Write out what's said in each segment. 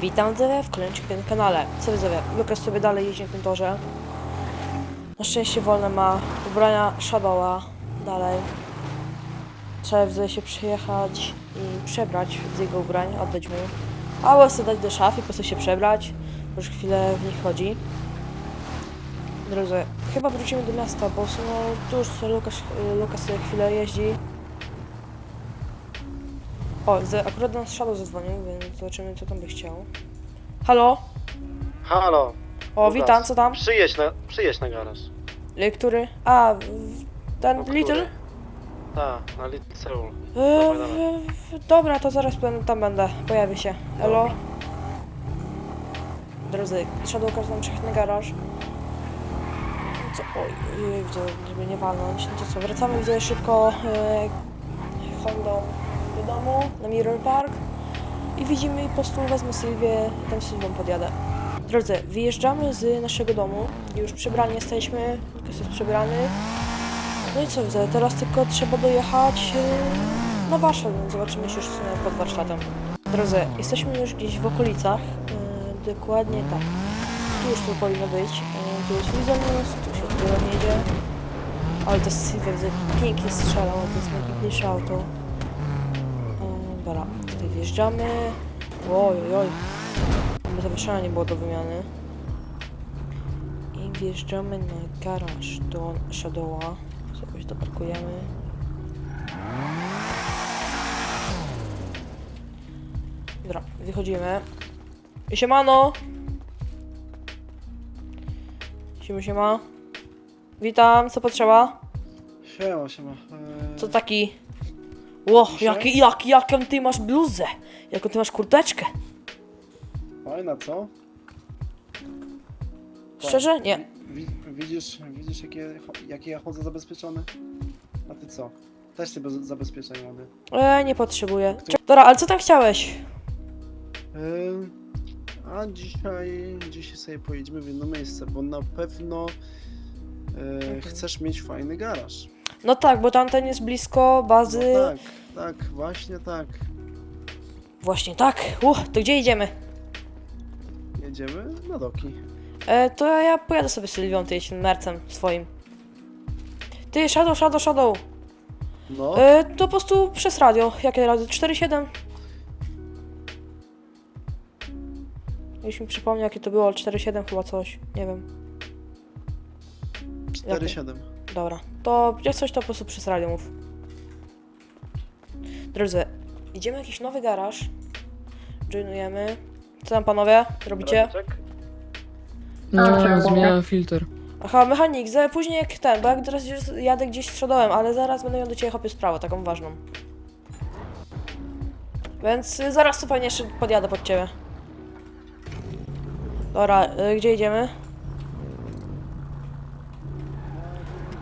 Witam widzowie w kolejnym na kanale. Co widzowie, Lukas sobie dalej jeździ na tym torze. Na szczęście wolne ma ubrania Shadowa dalej. Trzeba widzowie się przyjechać i przebrać z jego ubrań, oddać mu. Albo sobie dać do szafy, po prostu się przebrać, już chwilę w nich chodzi. Drodzy, chyba wrócimy do miasta, bo no, tu już sobie Lukas, Lukas sobie chwilę jeździ. O, z- akurat do nas Shadow zadzwonił, więc zobaczymy co tam by chciał. Halo? Halo. O, Lukas, witam, co tam? Przyjedź na, przyjedź na garaż. Y, Który? A, w- ten No, który? Little? Tak, na liceum. Y, Dawaj, w- dawaj. w- dobra, to zaraz będę- tam będę. Pojawi się. Elo? Drodzy, Shadow każe nam na garaż. Co? Oj, ojej, widzę, żeby nie walnąć. No to co, wracamy widzę szybko y, Hondą do domu, na Mirror Park. I widzimy po prostu wezmę Sylwię i tam Sylwą podjadę. Drodzy, wyjeżdżamy z naszego domu. Już przebrani jesteśmy, Lukas jest przebrany. No i co widzę, teraz tylko trzeba dojechać yy, na warsztat, więc zobaczymy się już pod warsztatem. Drodzy, jesteśmy już gdzieś w okolicach, yy, dokładnie tak. Tu już to powinno być, yy, tu jest Wizelnus, tu się dopiero jedzie. Ale to Sylwia, widzę, pięknie strzelał, to jest najpiękniejsze auto. Dobra, tutaj wjeżdżamy. Oj, oj, oj. Bo zawieszenia nie było do wymiany. I wjeżdżamy na garaż do Shadowa. Jakoś doparkujemy. Dobra, wychodzimy. Siemano! Siema, siema. Witam, co potrzeba? Siema, siema. Eee, Co taki? Ło, jaki, jaki, jaką ty masz bluzę? Jaką ty masz kurteczkę? Fajna, co? Szczerze? Nie. Wi widzisz, widzisz jakie, jakie ja chodzę zabezpieczony? A ty co? Też sobie bez- zabezpieczenie mamy. E, nie potrzebuję. Dobra, ale co tam chciałeś? A dzisiaj, dzisiaj sobie pojedziemy w jedno miejsce, bo na pewno eee, Mhm. chcesz mieć fajny garaż. No tak, bo tamten jest blisko No bazy. tak, tak, właśnie tak. Właśnie tak. Uh, to gdzie idziemy? Jedziemy na doki. E, to ja pojadę sobie z Sylwią, ty tym mercem swoim. Ty, Shadow, Shadow, Shadow. No, E, to po prostu przez radio. Jakie radio? 4.7? Już mi przypomniał, jakie to było, ale 4.7 chyba coś. Nie wiem. 4-7. Dobra. To jak coś, to po prostu przez radio mów. Drodzy, idziemy w jakiś nowy garaż. Joinujemy. Co tam panowie robicie? No, zmieniałem filtr. Aha, mechanik, za, później jak ten, bo jak teraz jadę gdzieś z ale zaraz będę miał do ciebie chopię sprawę, taką ważną. Więc y, zaraz tu pewnie jeszcze podjadę pod ciebie. Dobra, y, gdzie idziemy?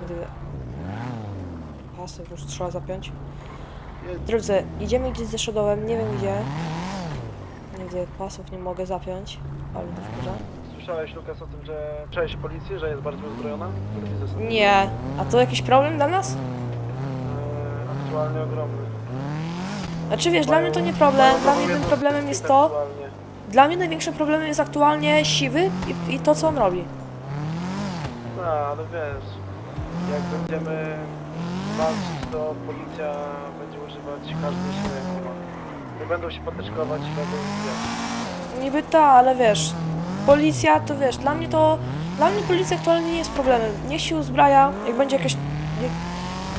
Gdy- Pasy już trzeba zapiąć. Drodzy, idziemy gdzieś ze Shadowem, nie wiem gdzie. Nie widzę pasów, nie mogę zapiąć, ale to wkurza. Słyszałeś, Lukas, o tym, że cześć policję, że jest bardzo uzbrojona? Nie, a to jakiś problem dla nas? Eee, aktualnie ogromny. Znaczy wiesz, dla mnie to nie problem. Dla mnie tym problemem jest to. Dla mnie największym problemem jest aktualnie siwy i, i to co on robi. No, ale wiesz, jak będziemy walczyć, to policja będzie używać każdej siły, jaką ma. Nie będą się patyczkować, będą. Niby ta, ale wiesz, policja to wiesz, dla mnie to. Dla mnie policja aktualnie nie jest problemem. Niech się uzbraja, jak będzie jakieś. Jak,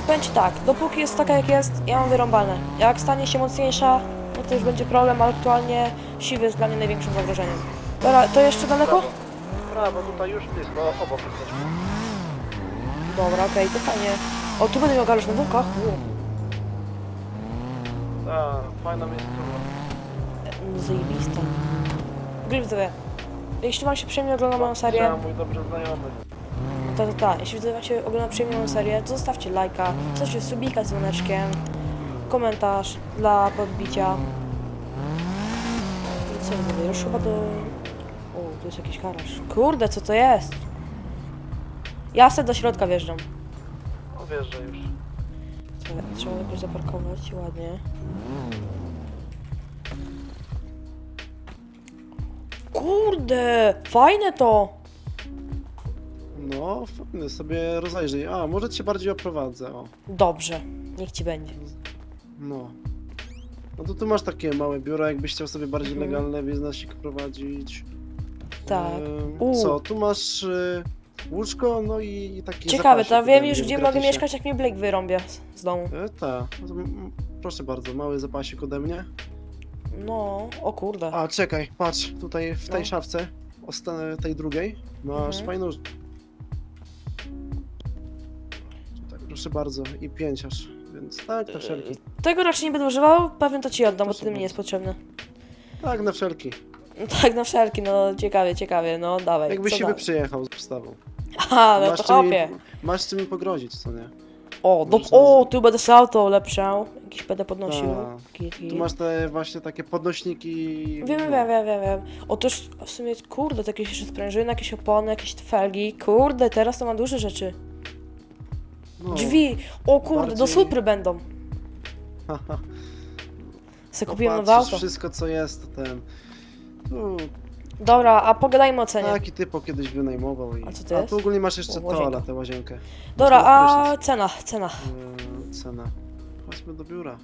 będzie tak, dopóki jest taka jak jest, ja mam wyrąbane. Jak stanie się mocniejsza, no to już będzie problem, ale aktualnie siwy jest dla mnie największym zagrożeniem. Dobra, to jeszcze daleko? Prawo, tutaj już blisko, obok jesteśmy. Dobra, okej, to fajnie. O, tu będę miał garaż na wółkach. Tak, fajna miejscowa. Zajebista. W ogóle widzowie, jeśli wam się przyjemnie ogląda moją serię, Ja, mój dobry znajomy. to to ta, jeśli widzowie wam się ogląda przyjemnie moją serię, to zostawcie lajka, zostawcie subika z dzwoneczkiem, komentarz dla podbicia. I co widzowie, już chyba do... O, tu jest jakiś garaż. Kurde, co to jest? Ja se do środka wjeżdżam. O, wiesz, że już. Trzeba, trzeba jakoś zaparkować ładnie. kurde, fajne to. No, fajny, sobie rozejrzyj. A, może cię bardziej oprowadzę, o. Dobrze, niech ci będzie. No. No to tu masz takie małe biuro, jakbyś chciał sobie bardziej Mhm. legalny biznesik prowadzić. Tak. U. co, tu masz y, łóżko, no i taki Ciekawe, zapasik to wiem już, gdzie mogę mieszkać, jak mnie Blake wyrąbie z- z domu. E, tak, no m- proszę bardzo, mały zapasik ode mnie. No, o kurde. A, czekaj, patrz, tutaj w tej No. szafce, osta- tej drugiej, masz Mhm. fajną... Tutaj, proszę bardzo, i pięć aż, więc tak, na wszelki. Tego raczej nie będę używał, pewnie to ci oddam, bo Proszę ty mi nie jest potrzebny. Tak, na wszelki. No Tak, na wszelki, no ciekawie, ciekawie, no dawaj. Jakbyś co dalej? przyjechał z postawą. Aha, no masz, to czym mi, hopie. masz czym mi pogrozić, co nie? O, do, Możesz o, tu będę sobie auto ulepszał. Jakiś będę podnosił. Tak. Git, git. Tu masz te właśnie takie podnośniki... Wiem, no. wiem, wiem, wiem, wiem. Otóż w sumie, kurde, to jakieś jeszcze sprężyny, jakieś opony, jakieś felgi. Kurde, teraz to ma duże rzeczy. No. Drzwi! O kurde, do bardziej- supry będą. Haha. Se kupiłem nowe Popatrzysz, auto. wszystko co jest, ten... Tu, Dobra, a pogadajmy o cenie. taki typo kiedyś wynajmował i... A co to A jest? tu ogólnie masz jeszcze łazienka. toaletę, łazienkę. Dobra, Można a cena, cena. Yy, cena. Chodźmy do biura.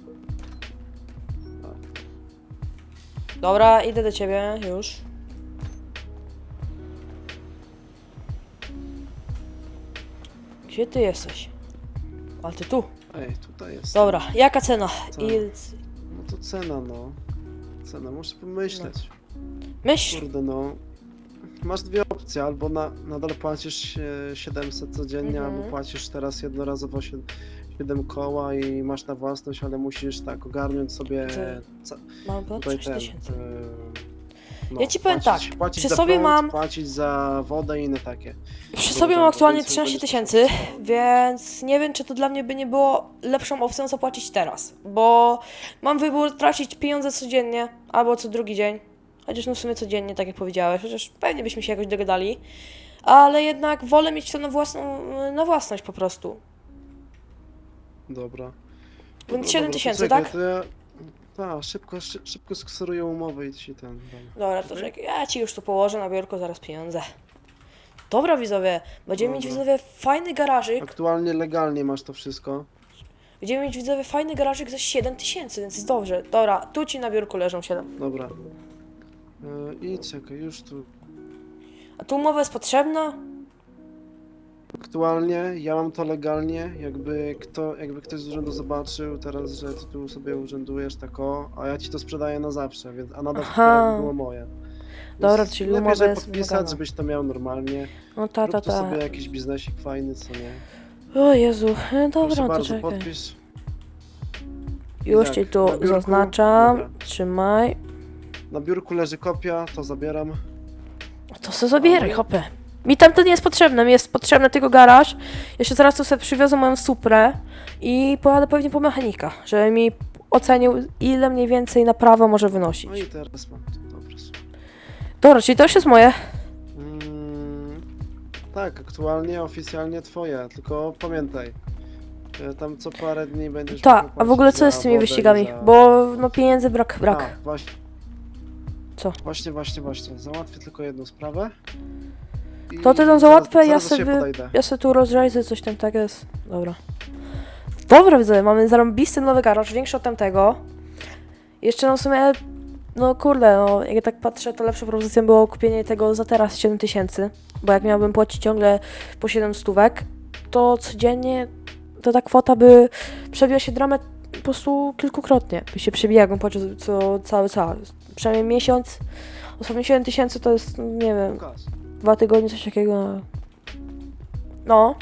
Dobra, idę do ciebie już. Gdzie ty jesteś? A ty tu. Ej, tutaj jest. Dobra, jaka cena? Cena. I... No to cena, no. Cena, muszę pomyśleć. Myśl. Kurde, no. Masz dwie opcje, albo na, nadal płacisz e, 700 codziennie, Mhm. albo płacisz teraz jednorazowo 7 koła i masz na własność, ale musisz tak ogarnąć sobie ca- Mam ponad tutaj 6 ten. tysięcy. e, no, Ja ci powiem płacić, tak, Płacić przy za sobie prąd, mam- Płacić za wodę i inne takie. Przy sobie mam aktualnie więcej 13 będziesz tysięcy, więc nie wiem, czy to dla mnie by nie było lepszą opcją zapłacić teraz, bo mam wybór tracić pieniądze codziennie albo co drugi dzień, chociaż no w sumie codziennie, tak jak powiedziałeś, chociaż pewnie byśmy się jakoś dogadali, ale jednak wolę mieć to na, własną, na własność po prostu. Dobra. Więc No 7 dobra, to tysięcy, czekaj, tak? To ja... Ta, szybko, szy, szybko skseruję umowę i ci ten dam. Dobra, to czekaj, ja ci już tu położę na biurko zaraz pieniądze. Dobra widzowie, będziemy mieć Dobra. widzowie fajny garażyk, Aktualnie legalnie masz to wszystko. będziemy mieć widzowie fajny garażyk za 7 tysięcy, więc jest dobrze. Dobra, tu ci na biurku leżą 7. Dobra. E, I czekaj, już tu. A tu umowa jest potrzebna? Aktualnie ja mam to legalnie, jakby kto, jakby ktoś z urzędu zobaczył teraz, że ty tu sobie urzędujesz tak o, a ja ci to sprzedaję na zawsze, więc a nadal Aha. to było moje. Dobra, Więc czyli lepiej, umowa żeby jest podpisać, wymagana. żebyś to miał normalnie. No ta, ta, Rób tu ta. sobie jakiś biznesik fajny, co nie. O Jezu, e, Proszę dobra, to bardzo, czekaj. podpisz. Już Tak, ci na tu biurku. zaznaczam. Dobra. Trzymaj. Na biurku leży kopia, to zabieram. To se zabieraj, hopy. Mi tam to nie jest potrzebne, mi jest potrzebny tylko garaż. Jeszcze teraz tu sobie przywiozę moją suprę i pojadę pewnie po mechanika, żeby mi ocenił ile mniej więcej na prawo może wynosić. No i teraz mam to, dobra. super. Dobra, czyli to już jest moje. Mm, tak, aktualnie, oficjalnie twoje, tylko pamiętaj. Tam co parę dni będziesz Tak, a w ogóle płacić co jest za z tymi wodę i wyścigami? za- Bo no pieniędzy brak, brak. A, właśnie. Co? Właśnie, właśnie, właśnie. Załatwię tylko jedną sprawę. I To ty tam zaraz- załatwię, ja zaraz do ciebie sobie- podejdę. Ja sobie tu rozrejdzę, coś tam tak jest. Dobra. Dobra, widzę, mamy zarąbisty nowy garaż, większy od tamtego. Jeszcze no w sumie, no kurde, no jak tak patrzę, to lepszą propozycją było kupienie tego za teraz 7 tysięcy. Bo jak miałbym płacić ciągle po 7 stówek, to codziennie to ta kwota by przebiła się dramę po prostu kilkukrotnie. By się przebija, jakbym płacił co cały cały. Przynajmniej miesiąc. Ostatnio 7 tysięcy to jest, nie wiem, Łukasz. dwa tygodnie, coś takiego. No,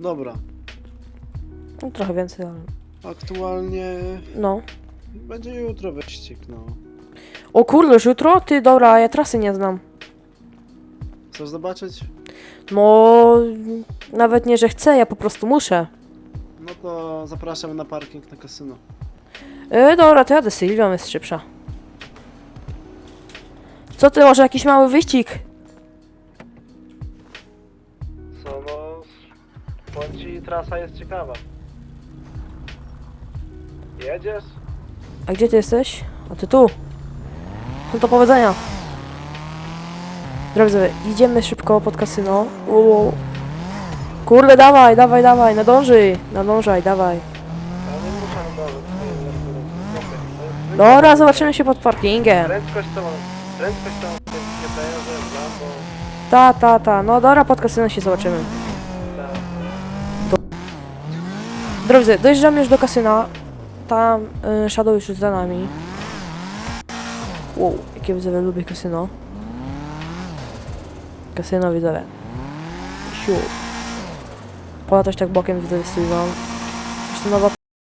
Dobra. no trochę więcej, ale... Aktualnie No. będzie jutro wyścig, no. O kurde, już jutro? Ty, dobra, ja trasy nie znam. Chcesz zobaczyć? No, nawet nie, że chcę, ja po prostu muszę. No to zapraszam na parking na kasyno. E, dobra, to jadę, Sylwią jest szybsza. Co ty, może jakiś mały wyścig? Co no... Powiem ci, trasa jest ciekawa. Jedziesz? A gdzie ty jesteś? A ty tu. No to powodzenia. Drodzy, idziemy szybko pod kasyno. Uuu. Kurde, dawaj, dawaj, dawaj, nadąży, nadążaj, dawaj. Nie muszę. Dobra, zobaczymy się pod parkingiem. Prędkość to mam, prędkość to mam nie daję, że znam, bo... Ta, ta, ta, no dobra, pod kasyno się zobaczymy. tak. Drodzy, dojeżdżamy już do kasyna. Tam y, Shadow już jest za nami. Wow, jakie widzowie lubię kasyno. Kasyno widzowie. Siu. Pola też tak bokiem widzowie stójwam. Coś to nowa